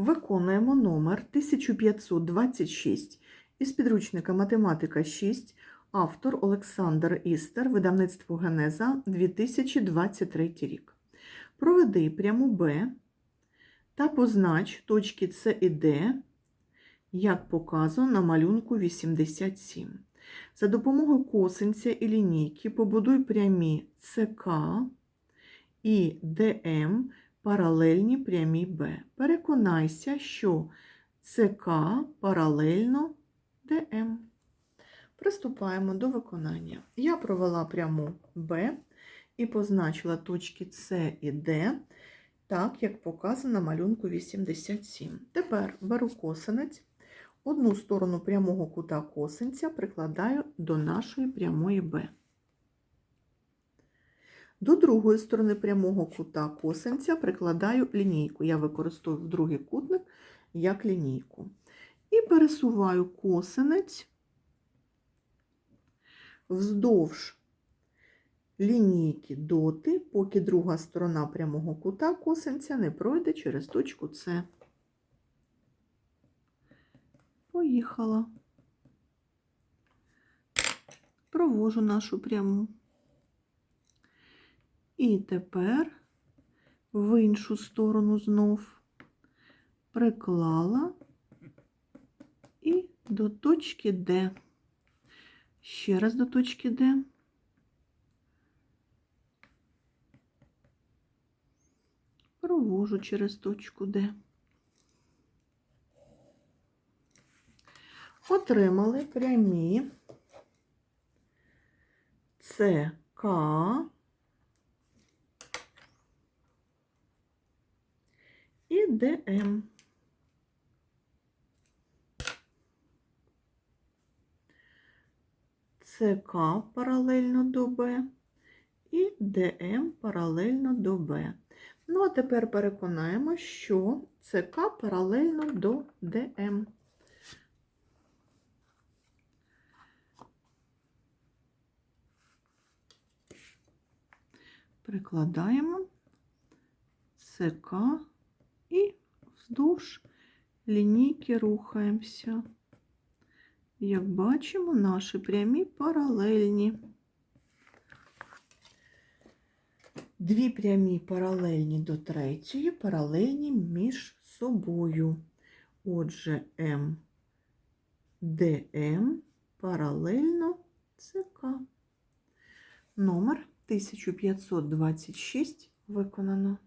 Виконуємо номер 1526 із підручника Математика 6, автор Олександр Істер, видавництво Генеза 2023 рік. Проведи пряму Б та познач точки С і Д, як показано на малюнку 87. За допомогою косинця і лінійки побудуй прямі СК і ДМ паралельні прямій Б. Переконайся, що СК паралельно ДМ. Приступаємо до виконання. Я провела пряму Б і позначила точки С і Д, так, як показано на малюнку 87. Тепер беру косинець, одну сторону прямого кута косинця прикладаю до нашої прямої Б. До другої сторони прямого кута косинця прикладаю лінійку. Я використовую другий кутник як лінійку. І пересуваю косинець вздовж лінійки доти, поки друга сторона прямого кута косинця не пройде через точку С. Поїхала. Провожу нашу пряму. І тепер в іншу сторону знов приклала і до точки Д. Ще раз до точки Д. Провожу через точку Д. Отримали прямі СК і ДМ. СК паралельно до Б і ДМ паралельно до Б. Ну, а тепер переконаємо, що СК паралельно до ДМ. Прикладаємо СК і вздовж лінійки рухаємося. Як бачимо, наші прямі паралельні. Дві прямі паралельні до третьої, паралельні між собою. Отже, М, ДМ паралельно ЦК. Номер 1526 виконано.